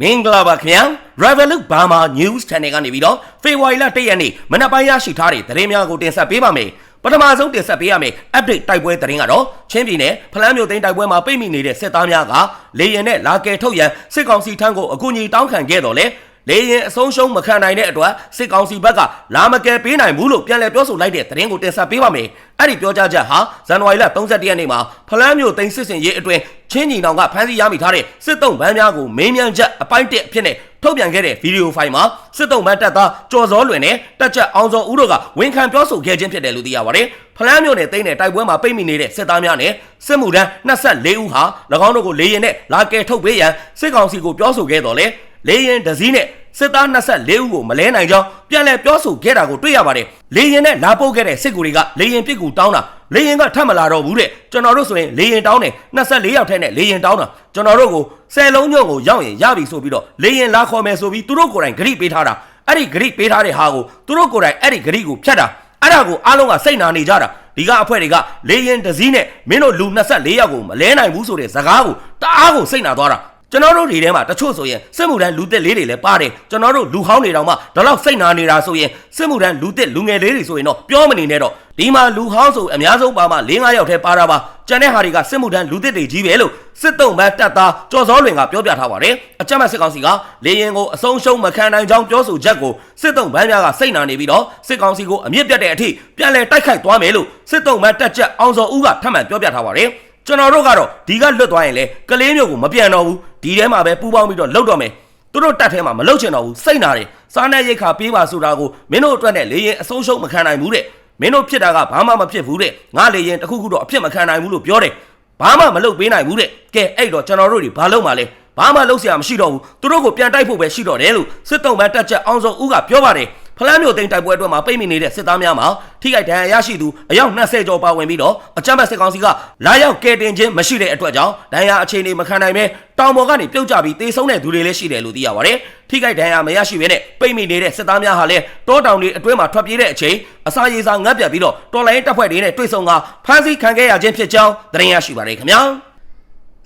မင်္ဂလာပါခင်ဗျာ Revolut Burma News Channel ကနေပြီးတော့ဖေဖော်ဝါရီလ1ရက်နေ့မနက်ပိုင်းရရှိထားတဲ့သတင်းများကိုတင်ဆက်ပေးပါမယ်ပထမဆုံးတင်ဆက်ပေးရမယ့် update တိုက်ပွဲသတင်းကတော့ချင်းပြည်နယ်ဖလန်းမြို့သိမ်းတိုက်ပွဲမှာပိတ်မိနေတဲ့စစ်သားများကလေရင်နဲ့လာကယ်ထုတ်ရန်စစ်ကောင်စီထံကိုအကူအညီတောင်းခံခဲ့တော်လဲ လေရင်အဆုံးရှုံးမခံနိုင်တဲ့အတွက်စစ်ကောင်စီဘက်ကလာမကယ်ပေးနိုင်ဘူးလို့ပြန်လည်ပြောဆိုလိုက်တဲ့သတင်းကိုတင်ဆက်ပေးပါမယ်အဲ့ဒီပြောကြားချက်ဟာဇန်နဝါရီလ31ရက်နေ့မှာဖလန်းမြို့သိမ်းစစ်စင်ရေးအတွင်းချင်းညီနောင်ကဖမ်းဆီးရမိထားတဲ့စစ်တုံးဗန်းများကိုမေးမြန်းချက်အပိုင်းတစ်အဖြစ်နဲ့ထုတ်ပြန်ခဲ့တဲ့ဗီဒီယိုဖိုင်မှာစစ်တုံးဗန်းတပ်သားကျော်စောလွင်နဲ့တက်ချက်အောင်စောဦးတို့ကဝန်ခံပြောဆိုခဲ့ခြင်းဖြစ်တယ်လို့သိရပါတယ်ဖလန်းမြို့နယ်သိမ်းတဲ့တိုက်ပွဲမှာပိတ်မိနေတဲ့စစ်သားများနဲ့စစ်မှုထမ်း24ဦးဟာ၎င်းတို့ကိုလေရင်နဲ့လာကယ်ထုတ်ပေးရန်စစ်ကောင်စီကိုပြောဆိုခဲ့တော်လဲ လေရင်ဒဇီးနဲ့စစ်သား24ဦးကိုမလဲနိုင်ကြောင်းပြန်လည်ပြောဆိုခဲ့တာကိုတွေ့ရပါတယ်။လေရင်နဲ့လာပုတ်ခဲ့တဲ့စစ်ကူတွေကလေရင်ပစ်ကူတောင်းတာလေရင်ကထပ်မလာတော့ဘူးတဲ့ကျွန်တော်တို့ဆိုရင်လေရင်တောင်းတယ်24ယောက်ထဲနဲ့လေရင်တောင်းတာကျွန်တော်တို့ကိုဆယ်လုံးညုံကိုရောက်ရင်ရပြီဆိုပြီးတော့လေရင်လာခေါ်မယ်ဆိုပြီးသူတို့ကိုယ်တိုင်ဂရိပေးထားတာအဲ့ဒီဂရိပေးထားတဲ့ဟာကိုသူတို့ကိုယ်တိုင်အဲ့ဒီဂရိကိုဖြတ်တာအဲ့ဒါကိုအားလုံးကစိတ်နာနေကြတာဒီကအဖွဲ့တွေကလေရင်တစည်းနဲ့မင်းတို့လူ24ယောက်ကိုမလဲနိုင်ဘူးဆိုတဲ့ဇကားကိုတအားကိုစိတ်နာသွားတာ ကျွန်တော်တို့တွေထဲမှာတချို့ဆိုရင်စစ်မှုထမ်းလူသက်လေးတွေလည်းပါတယ်ကျွန်တော်တို့လူဟောင်းတွေတောင်မှဒါလောက်စိတ်နာနေတာဆိုရင်စစ်မှုထမ်းလူသက်လူငယ်လေးတွေဆိုရင်တော့ပြောမနေနဲ့တော့ဒီမှာလူဟောင်းဆိုအများဆုံးပါမှ၄၅ယောက်ထဲပါတာပါကျန်တဲ့ဟာတွေကစစ်မှုထမ်းလူသက်တွေကြီးပဲလို့စစ်တုံးဘတ်တပ်သားကျော်စောလွင်ကပြောပြထားပါတယ်အကြမ်းဖက်စစ်ကောင်စီကလေရင်ကိုအဆုံးရှုံးမခံနိုင်ကြောင်းပြောဆိုချက်ကိုစစ်တုံးဘန်းများကစိတ်နာနေပြီးတော့စစ်ကောင်စီကိုအမြင့်ပြတ်တဲ့အထိပြန်လည်တိုက်ခိုက်သွားမယ်လို့စစ်တုံးဘတ်တပ်ချက်အောင်စောဦးကထပ်မံပြောပြထားပါတယ် ကျွန်တော်တို့ကတော့ဒီကလွတ်သွားရင်လေကလေးမျိုးကိုမပြန်တော့ဘူးဒီထဲမှာပဲပူပေါင်းပြီးတော့လှုပ်တော့မယ်သူတို့တတ်ထဲမှာမလှုပ်ချင်တော့ဘူးစိတ်နာတယ်စားနပ်ရိက္ခာပေးပါဆိုတာကိုမင်းတို့အတွက်နဲ့လေရင်အဆုံးရှုံးမခံနိုင်ဘူးတဲ့မင်းတို့ဖြစ်တာကဘာမှမဖြစ်ဘူးတဲ့ငါလေရင်တခုခုတော့အဖြစ်မခံနိုင်ဘူးလို့ပြောတယ်ဘာမှမလုပ်ပေးနိုင်ဘူးတဲ့ကဲအဲ့တော့ကျွန်တော်တို့တွေဘာလုပ်မှာလဲဘာမှလုပ်စရာမရှိတော့ဘူးသူတို့ကိုပြန်တိုက်ဖို့ပဲရှိတော့တယ်လို့စစ်တုံးဘက်တက်ချက်အောင်စုံဦးကပြောပါတယ် ဖလန်းမျိုးသိန်းတိုက်ပွဲအတွက်မှာပိတ်မိနေတဲ့စစ်သားများမှာထိခိုက်ဒဏ်ရာရရှိသူအယောက်20ကျော်ပါဝင်ပြီးတော့အကြမ်းဖက်စစ်ကောင်စီကလာရောက်ကဲတင်ခြင်းမရှိတဲ့အတွက်ကြောင့်ဒဏ်ရာအခြေအနေမခံနိုင်ပဲတောင်ပေါ်ကနေပြုတ်ကျပြီးတေဆုံးတဲ့သူတွေလည်းရှိတယ်လို့သိရပါတယ်။ထိခိုက်ဒဏ်ရာမရရှိဘဲနဲ့ပိတ်မိနေတဲ့စစ်သားများဟာလည်းတောတောင်တွေအတွင်းမှာထွက်ပြေးတဲ့အချိန်အစာရေစာငတ်ပြတ်ပြီးတော့တော်လိုင်းတပ်ဖွဲ့တွေနဲ့တွေ့ဆုံကဖမ်းဆီးခံခဲ့ရခြင်းဖြစ်ကြောင်းသတင်းရရှိပါတယ်ခင်ဗျာ။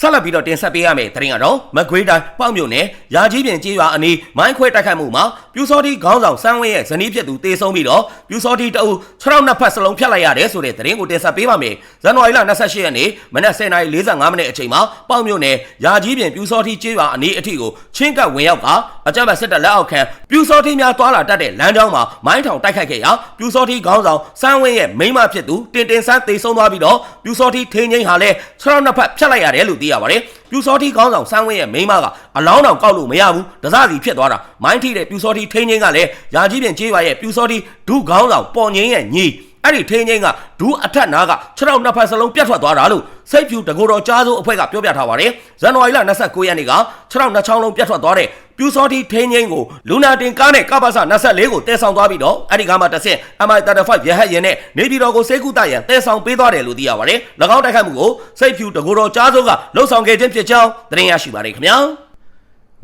ဆက်လက်ပြီးတော့တင်ဆက်ပေးရမယ့်သတင်းကတော့မကွေးတိုင်းပေါ့မြို့နယ်ရာကြီးပြင်ကျေးရွာအနီးမိုင်းခွဲတိုက်ခိုက်မှုမှာပြူစောတိခေါင်းဆောင်စန်းဝင်းရဲ့ဇနီးဖြစ်သူတေဆုံးပြီးတော့ပြူစောတိတအုပ်6ရောက်နှစ်ဖက်စလုံးဖြတ်လိုက်ရတယ်ဆိုတဲ့သတင်းကိုတင်ဆက်ပေးပါမယ်။ဇန်နဝါရီလ28ရက်နေ့မနက်10:45မိနစ်အချိန်မှာပေါ့မြို့နယ်ရာကြီးပြင်ပြူစောတိကျေးရွာအနီးအထိကိုချင်းကပ်ဝင်ရောက်ကအကြမ်းဖက်စစ်တပ်လက်အောက်ခံပြူစောတိများတွာလာတတ်တဲ့လမ်းကြောင်းမှာမိုင်းထောင်တိုက်ခိုက်ခဲ့ရာပြူစောတိခေါင်းဆောင်စန်းဝင်းရဲ့မိန်းမဖြစ်သူတင်တင်ဆန်းတေဆုံးသွားပြီးတော့ပြူစောတိထင်းချင်းဟာလည်း6ရောက်နှစ်ဖက်ဖြတ်လိုက်ရတယ်လို့သိရပါတယ်။ပြူစောတိခေါင်းဆောင်စန်းဝင်းရဲ့မိန်းမကအလောင်းတောင်ကောက်လို့မရဘူးတစားစီဖြစ်သွားတာမိုင်းထိတဲ့ပြူစောတိထင်းချင်းကလည်းရာကြီးပြင်ကျေးရွာရဲ့ပြူစောတိဒုခေါင်းဆောင်ပေါ်ငင်းရဲ့ညီ အဲ့ဒီထင်းချင်းကဒူးအထက်နာက6ရောက်နှစ်ဖက်စလုံးပြတ်ထွက်သွားတာလို့စိတ်ဖြူတကူတော်ကြားစိုးအဖွဲ့ကပြောပြထားပါတယ်ဇန်နဝါရီလ29ရက်နေ့က6ရောက်နှစ်ချောင်းလုံးပြတ်ထွက်သွားတဲ့ပြူစောတိထင်းချင်းကိုလူနာတင်ကားနဲ့ကပ္ပစ24ကိုတဲဆောင်သွားပြီးတော့အဲ့ဒီကားမှာတစ်ဆင့် MI35 ရဟတ်ရင်နဲ့နေပြည်တော်ကိုစေကူတရန်တဲဆောင်ပေးသွားတယ်လို့သိရပါတယ်၎င်းတိုက်ခိုက်မှုကိုစိတ်ဖြူတကူတော်ကြားစိုးကလှုပ်ဆောင်ခဲ့ခြင်းဖြစ်ကြောင်းသတင်းရရှိပါတယ်ခင်ဗျာ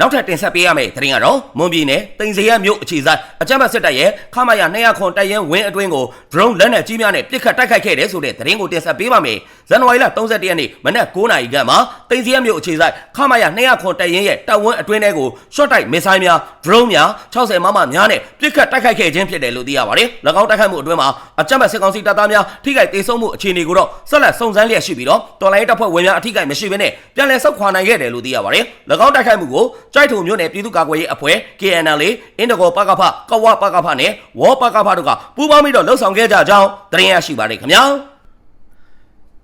နောက်ထပ်တင်ဆက်ပေးရမယ့်သတင်းကတော့မွန်ပြည်နယ်တင်စရမြို့အခြေဆိုင်အကြမ်းဖက်စစ်တပ်ရဲ့ခမာယာ200ခွန်တပ်ရင်းဝင်းအတွင်းကို drone လက်နက်ကြီးများနဲ့ပစ်ခတ်တိုက်ခိုက်ခဲ့တဲ့ဆိုတဲ့သတင်းကိုတင်ဆက်ပေးပါမယ်။ဇန်နဝါရီလ31ရက်နေ့မနက်9:00နာရီခန့်မှာတင်စရမြို့အခြေဆိုင်ခမာယာ200ခွန်တပ်ရင်းရဲ့တပ်ဝင်းအတွင်းထဲကို short တိုက်မစ်ဆိုင်းများ drone များ60မမများနဲ့ပစ်ခတ်တိုက်ခိုက်ခဲ့ခြင်းဖြစ်တယ်လို့သိရပါတယ်။၎င်းတိုက်ခိုက်မှုအတွင်းမှာအကြမ်းဖက်စစ်ကောင်စီတပ်သားများထိခိုက်ဒေဆုံးမှုအခြေအနေကိုတော့ဆက်လက်စုံစမ်းလျက်ရှိပြီးတော့တော်လိုင်းတပ်ဖွဲ့ဝင်များအထိခိုက်မရှိဘဲနဲ့ပြန်လည်ဆုတ်ခွာနိုင်ခဲ့တယ်လို့သိရပါတယ်။၎င်းတိုက်ခိုက်မှုကို ကြိုက်ထုံမြို့နယ်ပြည်သူ့ကာကွယ်ရေးအဖွဲ့ KNL အင်ဒဂိုပကဖကဝပကဖနဲ့ဝေါ်ပကဖတို့ကပူးပေါင်းပြီးတော့လှုပ်ဆောင်ခဲ့ကြကြောင်းသတင်းရရှိပါတယ်ခင်ဗျာ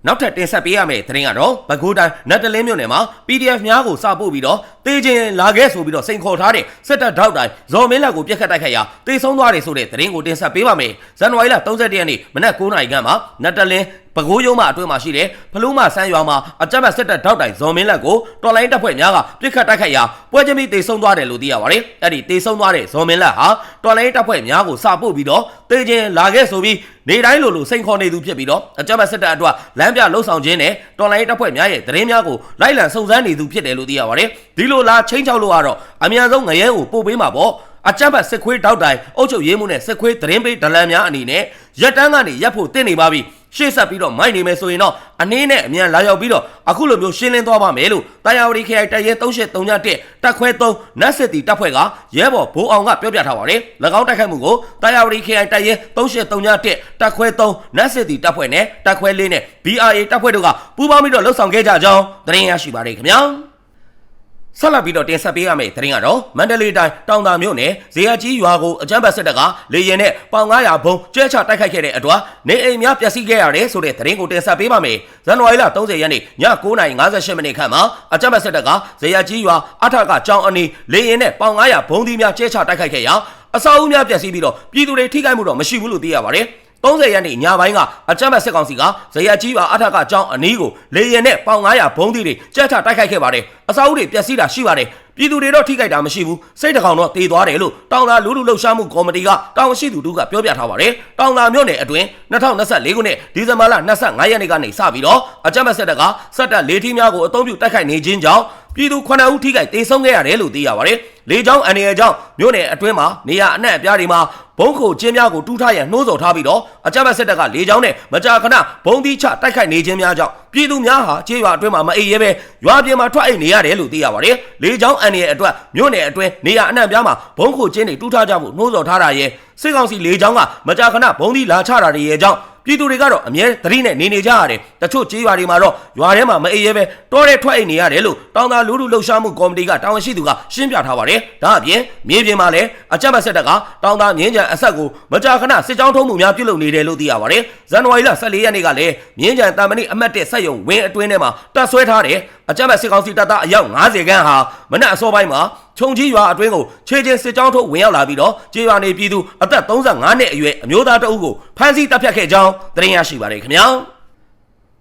နောက်ထပ်တင်ဆက်ပေးရမယ့်သတင်းကတော့ဘကိုးတိုင်းနတ်တလင်းမြို့နယ်မှာ PDF များကိုစပို့ပြီးတော့တေးချင်းလာခဲ့ဆိုပြီးတော့စိန်ခေါ်ထားတဲ့စစ်တပ်ထောက်တိုင်းဇော်မင်းလက်ကိုပြက်ခတ်တိုက်ခိုက်ရာတေဆုံးသွားတယ်ဆိုတဲ့သတင်းကိုတင်ဆက်ပေးပါမယ်ဇန်နဝါရီလ31ရက်နေ့မနက်9:00နာရီခန့်မှာနတ်တလင်း ပဲခူးရုံးမှအတွင်းမှာရှိတဲ့ဖလူးမဆန်းရွာမှာအကြမ်းဖက်စစ်တပ်ထောက်တိုင်ဇော်မင်းလက်ကိုတော်လိုင်းတပ်ဖွဲ့များကပြစ်ခတ်တိုက်ခိုက်ရာပွဲချင်းပြီးတေဆုံးသွားတယ်လို့သိရပါတယ်။အဲ့ဒီတေဆုံးသွားတဲ့ဇော်မင်းလက်ဟာတော်လိုင်းတပ်ဖွဲ့များကိုစပို့ပြီးတော့တေချင်းလာခဲ့ဆိုပြီးနေတိုင်းလိုလိုစိန်ခေါ်နေသူဖြစ်ပြီးတော့အကြမ်းဖက်စစ်တပ်အတွက်လမ်းပြလှုပ်ဆောင်ခြင်းနဲ့တော်လိုင်းတပ်ဖွဲ့များရဲ့သတင်းများကိုလိုက်လံစုံစမ်းနေသူဖြစ်တယ်လို့သိရပါတယ်။ဒီလိုလာချင်းချောက်လို့ကတော့အများဆုံးငရဲကိုပို့ပေးမှာပေါ့။ အကြမ်းဖက်စစ်ခွေးတောက်တိုင်အုပ်ချုပ်ရေးမှုနဲ့စစ်ခွေးသတင်းပေးဒလန်များအနေနဲ့ရက်တန်းကနေရက်ဖို့တင့်နေပါပြီရှေ့ဆက်ပြီးတော့မိုက်နေမယ်ဆိုရင်တော့အနည်းနဲ့အမြန်လာရောက်ပြီးတော့အခုလိုမျိုးရှင်းလင်းသွားပါမယ်လို့တာယာဝတီခရိုင်တရဲ3831တက်ခွဲ3နတ်စစ်တီတပ်ဖွဲ့ကရဲဘော်ဘိုးအောင်ကပြောပြထားပါတယ်၎င်းတိုက်ခိုက်မှုကိုတာယာဝတီခရိုင်တရဲ3831တက်ခွဲ3နတ်စစ်တီတပ်ဖွဲ့နဲ့တက်ခွဲ4နဲ့ BRA တပ်ဖွဲ့တို့ကပူးပေါင်းပြီးတော့လှုပ်ဆောင်ခဲ့ကြကြောင်းသတင်းရရှိပါတယ်ခင်ဗျာ ဆက်လက်ပြီးတော့တင်ဆက်ပေးရမယ့်သတင်းကတော့မန္တလေးတိုင်းတောင်သာမြို့နယ်ဇေယျကြီးရွာကိုအကြမ်းဖက်စစ်တပ်ကလေရင်နဲ့ပေါင်900ဘုံကျဲချတိုက်ခိုက်ခဲ့တဲ့အတွက်နေအိမ်များပျက်စီးခဲ့ရတယ်ဆိုတဲ့သတင်းကိုတင်ဆက်ပေးပါမယ်။ဇန်နဝါရီလ30ရက်နေ့ည9:58မိနစ်ခန့်မှာအကြမ်းဖက်စစ်တပ်ကဇေယျကြီးရွာအထက်ကကြောင်းအနီးလေရင်နဲ့ပေါင်900ဘုံသီးများကျဲချတိုက်ခိုက်ခဲ့ရာအဆောက်အဦများပျက်စီးပြီးတော့ပြည်သူတွေထိခိုက်မှုတော့မရှိဘူးလို့သိရပါတယ်။ 30ရက်နေ့ညပိုင်းကအကြမ်းဖက်စစ်ကောင်စီကဇယက်ကြီးပါအထက်ကကြောင်းအနီးကိုလေရင်နဲ့ပေါင်900ဘုံးသီးတွေကြက်ချတိုက်ခိုက်ခဲ့ပါတယ်အစာအုပ်တွေပျက်စီးတာရှိပါတယ်ပြည်သူတွေတော့ထိခိုက်တာမရှိဘူးစိတ်တကောင်တော့တေသွားတယ်လို့တောင်သာလူလူလှုပ်ရှားမှုကော်မတီကတောင်ရှိသူတို့ကပြောပြထားပါတယ်တောင်သာမြို့နယ်အတွင်း2024ခုနှစ်ဒီဇင်ဘာလ25ရက်နေ့ကနေစပြီးတော့အကြမ်းဖက်စစ်တပ်ကစက်တပ်လေးထီးများကိုအုံပြုတိုက်ခိုက်နေခြင်းကြောင့် ပြည်သူ9ဦးထိခိုက်ဒေဆုံးခဲ့ရတယ်လို့သိရပါတယ်လေကြောင်းအန်ရယ်ကြောင့်မြို့နယ်အတွင်းမှာနေရအနှံ့အပြားတွေမှာဘုံခိုကျင်းများကိုတူးထားရန်နှိုးဆော်ထားပြီးတော့အကြမ်းဖက်စစ်တပ်ကလေကြောင်းနဲ့မကြာခဏဘုံသီးချတိုက်ခိုက်နေခြင်းများကြောင့်ပြည်သူများဟာခြေရွာအတွင်းမှာမအိပ်ရဲပဲရွာပြင်မှာထွက်အိပ်နေရတယ်လို့သိရပါတယ်လေကြောင်းအန်ရယ်အတွက်မြို့နယ်အတွင်းနေရအနှံ့အပြားမှာဘုံခိုကျင်းတွေတူးထားကြဖို့နှိုးဆော်ထားတာရဲ့စစ်ကောင်စီလေကြောင်းကမကြာခဏဘုံသီးလာချတာတွေရဲ့ကြောင့်ပြည်သူတွေကတော့အမြဲသတိနဲ့နေနေကြရတယ်တချို့ကြေးရွာတွေမှာတော့ရွာထဲမှာမအိပ်ရဲပဲတောထဲထွက်အိပ်နေရတယ်လို့တောင်သာလူလူလှုပ်ရှားမှုကော်မတီကတာဝန်ရှိသူကရှင်းပြထားပါတယ်ဒါအပြင်မြေပြင်မှာလည်းအကြမ်းဖက်စစ်တပ်ကတောင်သာမြင်းကြံအဆက်ကိုမကြာခဏစစ်ကြောင်းထုံးမှုများပြုလုပ်နေတယ်လို့သိရပါတယ်ဇန်နဝါရီလ14ရက်နေ့ကလည်းမြင်းကြံတာမဏိအမတ်1ဆက်ယုံဝင်းအတွင်းထဲမှာတပ်ဆွဲထားတယ်အကြမ်းဖက်စစ်ကောင်စီတပ်သားအယောက်90ခန်းဟာမနက်အစောပိုင်းမှာခြုံကြီးရွာအတွင်းကိုခြေချင်းစစ်ကြောင်းထုတ်ဝင်ရောက်လာပြီးတော့ကြေးရွာနေပြည်သူအသက်35နှစ်အရွယ်အမျိုးသားတအုပ်ကိုဖမ်းဆီးတပ်ဖြတ်ခဲ့ကြောင်းသတင်းရရှိပါတယ်ခင်ဗျာ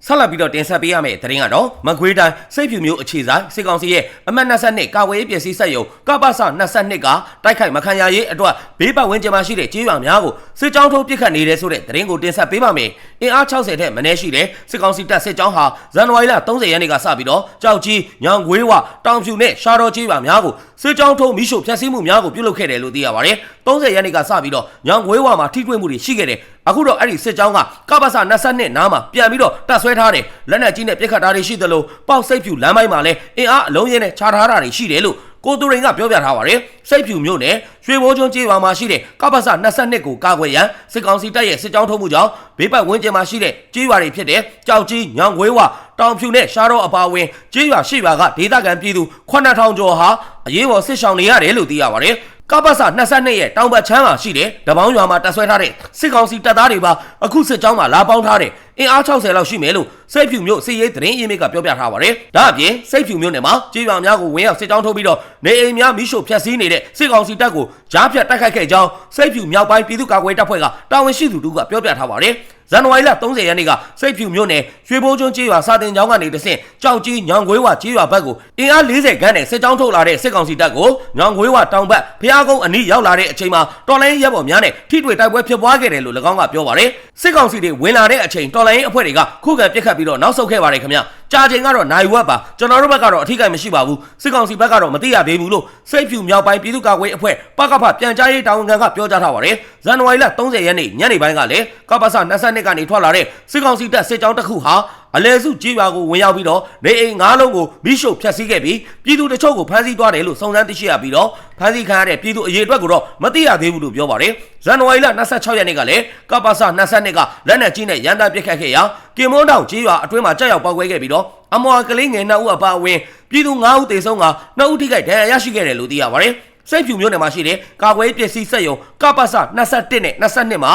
ဆက်လက်ပြီးတော့တင်ဆက်ပေးရမယ့်သတင်းကတော့မကွေးတိုင်းစိတ်ဖြူမျိုးအခြေဆိုင်စစ်ကောင်စီရဲ့အမတ်22ကာဝေးပြည်စည်းဆက်ယုံကပ္ပစ22ကတိုက်ခိုက်မခံရရေးအတွက်ဘေးပတ်ဝန်းကျင်မှာရှိတဲ့ကြေးရွာများကိုစစ်ကြောင်းထုတ်ပစ်ခတ်နေတယ်ဆိုတဲ့သတင်းကိုတင်ဆက်ပေးပါမယ်။အင်အား60ထက်မနည်းရှိတဲ့စစ်ကောင်စီတပ်စစ်ကြောင်းဟာဇန်နဝါရီလ30ရက်နေ့ကစပြီးတော့ကြောက်ကြီးညောင်ခွေးဝတောင်ဖြူနဲ့ရှာတော်ကြေးရွာများကိုစစ်ကြောင်းထုတ်မိရှုဖျက်ဆီးမှုများကိုပြုလုပ်ခဲ့တယ်လို့သိရပါတယ်။30ရက်နေ့ကစပြီးတော့ညောင်ခွေးဝမှာထိတွေ့မှုတွေရှိခဲ့တယ်။အခုတော့အဲ့ဒီစစ်ကြောင်းကကပ္ပစ22နားမှာပြန်ပြီးတော့တပ်ဆွဲထားတယ်လက်နက်ကြီးနဲ့ပြစ်ခတ်တာတွေရှိသလိုပေါက်စိတ်ဖြူလမ်းပိုင်းမှာလည်းအင်အားအလုံးရင်းနဲ့ခြားထားတာတွေရှိတယ်လို့ကိုသူရင်ကပြောပြထားပါတယ်စိတ်ဖြူမျိုးနဲ့ရွှေဘိုးကျွန်းကျေးရွာမှာရှိတဲ့ကပ္ပစ22ကိုကာကွယ်ရန်စစ်ကောင်စီတပ်ရဲ့စစ်ကြောင်းထုတ်မှုကြောင့်ဘေးပတ်ဝန်းကျင်မှာရှိတဲ့ကျေးရွာတွေဖြစ်တဲ့ကြောက်ကြီးညောင်ခွေးဝတောင်ဖြူနဲ့ရှားတော့အပါဝင်ကျေးရွာရှိရွာကဒေသခံပြည်သူ9000ကျော်ဟာအရေးပေါ်စစ်ဆောင်နေရတယ်လို့သိရပါတယ် ကပ္ပစ22ရဲ့တောင်ဘက်ချမ်းမှာရှိတဲ့တပေါင်းရွာမှာတပ်ဆွဲထားတဲ့စစ်ကောင်စီတပ်သားတွေပါအခုစစ်ကြောင်းမှာလာပေါင်းထားတဲ့အင်အား60လောက်ရှိမယ်လို့စိတ်ဖြူမျိုးစစ်ရေးသတင်းရင်းမြစ်ကပြောပြထားပါတယ်။ဒါအပြင်စိတ်ဖြူမျိုးနယ်မှာကြေးရွာများကိုဝင်ရောက်စစ်ကြောင်းထုတ်ပြီးတော့နေအိမ်များမိရှို့ဖျက်ဆီးနေတဲ့စစ်ကောင်စီတပ်ကိုကြားဖြတ်တိုက်ခိုက်ခဲ့ကြောင်းစိတ်ဖြူမြောက်ပိုင်းပြည်သူ့ကာကွယ်တပ်ဖွဲ့ကတာဝန်ရှိသူတို့ကပြောပြထားပါတယ်။ ဇန်နဝါရီလ30ရက်နေ့ကစိတ်ဖြူမြို့နယ်ရွှေဘိုးကျွန်းကျေးရွာစာတင်ကျောင်းကနေတဆင့်ကြောက်ကြီးညောင်ခွေးဝကျေးရွာဘက်ကိုအင်အား40ခန်းနဲ့စစ်ကြောင်းထုတ်လာတဲ့စစ်ကောင်စီတပ်ကိုညောင်ခွေးဝတောင်ဘက်ဖျားကုန်းအနီးရောက်လာတဲ့အချိန်မှာတော်လိုင်းရဲဘော်များနဲ့ထိတွေ့တိုက်ပွဲဖြစ်ပွားခဲ့တယ်လို့၎င်းကပြောပါတယ်စစ်ကောင်စီတွေဝင်လာတဲ့အချိန်တော်လိုင်းအဖွဲ့တွေကခုခံပစ်ခတ်ပြီးတော့နောက်ဆုတ်ခဲ့ပါတယ်ခင်ဗျ ကြာချိန်ကတော့နိုင်ဝက်ပါကျွန်တော်တို့ဘက်ကတော့အထိကိမရှိပါဘူးစစ်ကောင်စီဘက်ကတော့မသိရသေးဘူးလို့စိတ်ဖြူမြောက်ပိုင်းပြည်သူ့ကာကွယ်အဖွဲ့ပကဖပြန်ကြားရေးတာဝန်ခံကပြောကြားထားပါတယ်ဇန်နဝါရီလ30ရက်နေ့ညနေပိုင်းကလည်းကပ္ပစ22ကနေထွက်လာတဲ့စစ်ကောင်စီတပ်စစ်ကြောင်းတစ်ခုဟာ အလဲစုကြေးရွာကိုဝင်ရောက်ပြီးတော့နေအိမ်၅လုံးကိုမိရှုဖျက်ဆီးခဲ့ပြီးပြည်သူတချို့ကိုဖမ်းဆီးသွားတယ်လို့စုံစမ်းသိရှိရပြီးတော့ဖမ်းဆီးခံရတဲ့ပြည်သူအရေးအတွက်ကိုတော့မသိရသေးဘူးလို့ပြောပါတယ်ဇန်နဝါရီလ26ရက်နေ့ကလည်းကပ္ပစ22ကလက်နက်ကြီးနဲ့ရန်တပ်ပစ်ခတ်ခဲ့ရာကင်မွန်းတောင်ကြေးရွာအတွင်းမှာကြောက်ရောက်ပောက်ကွဲခဲ့ပြီးတော့အမွာကလေးငယ်2ဦးအပါအဝင်ပြည်သူ9ဦးသေဆုံးက2ဦးထိခိုက်ဒဏ်ရာရရှိခဲ့တယ်လို့သိရပါတယ်စိတ်ဖြူမျိုးနယ်မှာရှိတဲ့ကာကွယ်ပစ္စည်းစက်ရုံကပ္ပစ21နဲ့22မှာ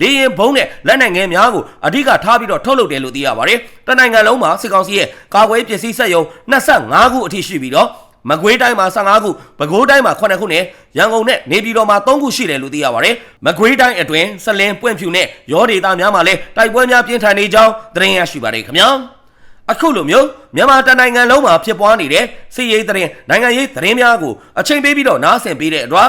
လေရင်ဘုံနဲ့လက်နိုင်ငယ်များကိုအဓိကထားပြီးတော့ထုတ်လုပ်တယ်လို့သိရပါတယ်။တနိုင်ငံလုံးမှာစစ်ကောင်စီရဲ့ကာကွယ်ပစ္စည်းစက်ရုံ25ခုအထိရှိပြီးတော့မကွေးတိုင်းမှာ15ခုပဲခူးတိုင်းမှာ9ခုနဲ့ရန်ကုန်နဲ့နေပြည်တော်မှာ3ခုရှိတယ်လို့သိရပါတယ်။မကွေးတိုင်းအတွင်းစလင်ပွင့်ဖြူနဲ့ရောဒေတာများမှာလည်းတိုက်ပွဲများပြင်းထန်နေကြောင်းသတင်းရရှိပါတယ်ခင်ဗျာ။အခုလိုမျိုးမြန်မာတနိုင်ငံလုံးမှာဖြစ်ပွားနေတဲ့စစ်ရေးသတင်းနိုင်ငံရေးသတင်းများကိုအချိန်ပေးပြီးတော့နားဆင်ပေးတဲ့အတွက်